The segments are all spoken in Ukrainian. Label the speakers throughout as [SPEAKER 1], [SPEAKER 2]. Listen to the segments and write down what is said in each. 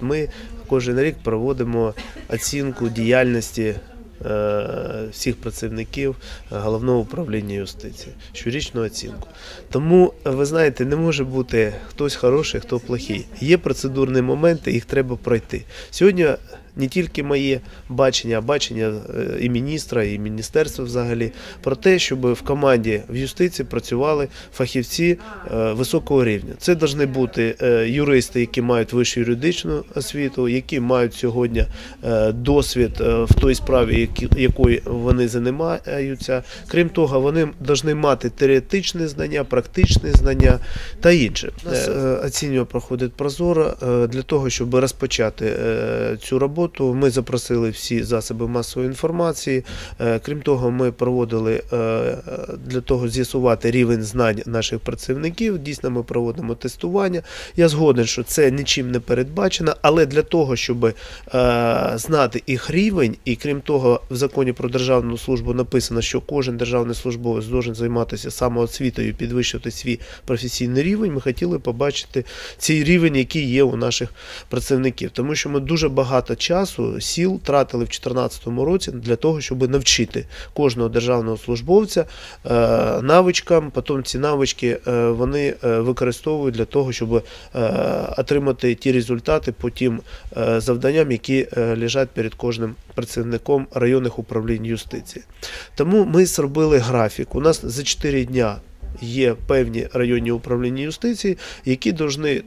[SPEAKER 1] Ми кожен рік проводимо оцінку діяльності е, всіх працівників головного управління юстиції, щорічну оцінку. Тому, ви знаєте, не може бути хтось хороший, хто плохий. Є процедурні моменти, їх треба пройти. Сьогодні не тільки моє бачення, а бачення е, і міністра, і міністерства взагалі про те, щоб в команді в юстиції працювали фахівці е, високого рівня. Це повинні бути е, юристи, які мають вищу юридичну освіту, які мають сьогодні досвід в той справі, якою вони займаються. Крім того, вони повинні мати теоретичні знання, практичні знання та інше. Нас оцінювання проходить прозоро для того, щоб розпочати цю роботу. Ми запросили всі засоби масової інформації. Е, Крім того, ми проводили е, для того з'ясувати рівень знань наших працівників. Дійсно, ми проводимо тестування. Я згоден, що це нічим не передбачено, але для того, щоб е, знати їх рівень, і крім того, в законі про державну службу написано, що кожен державний службовець должен займатися самоосвітою, підвищувати свій професійний рівень. Ми хотіли побачити цей рівень, який є у наших працівників, тому що ми дуже багато часу, сіл тратили в 2014 році для того, щоб навчити кожного державного службовця е, навичкам. Потім ці навички е, вони е, використовують для того, щоб отримати ті результати по тим завданням, які лежать перед кожним працівником районних управлінь юстиції. Тому ми зробили графік. У нас за 4 дня є певні районні управління юстиції, які повинні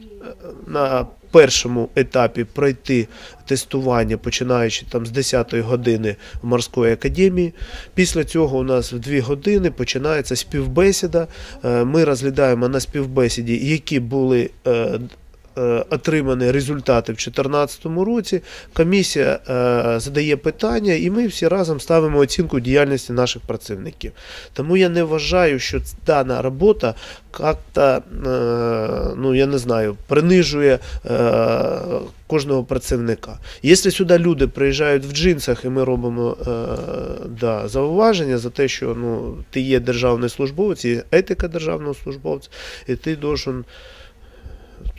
[SPEAKER 1] на першому етапі пройти тестування, починаючи там з 10-ї години в морської академії. Після цього у нас в 2 години починається співбесіда. Е, Ми розглядаємо на співбесіді, які були е, е, отримані результати в 2014 році. Комісія е, задає питання, і ми всі разом ставимо оцінку діяльності наших працівників. Тому я не вважаю, що дана робота як-то, е, ну я не знаю, принижує е, кожного працівника. Якщо сюди люди приїжджають в джинсах, і ми робимо е, да, зауваження за те, що ну, ти є державний службовець, є етика державного службовця, і ти должен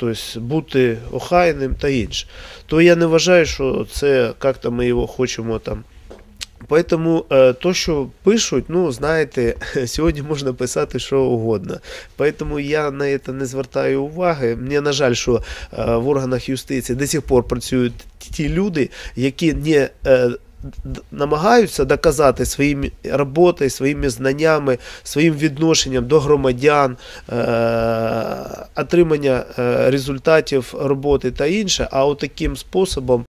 [SPEAKER 1] тобто, бути охайним та інше, то я не вважаю, що це як-то ми його хочемо там. Поэтому е, то, що пишуть, ну знаєте, сьогодні можна писати що угодно. Поэтому я на це не звертаю уваги. Мені на жаль, що е, в органах юстиції до сих пор працюють ті люди, які не е, намагаються доказати своїми роботою, своїми знаннями, своїм відношенням до громадян, отримання е, результатів роботи та інше, а от таким способом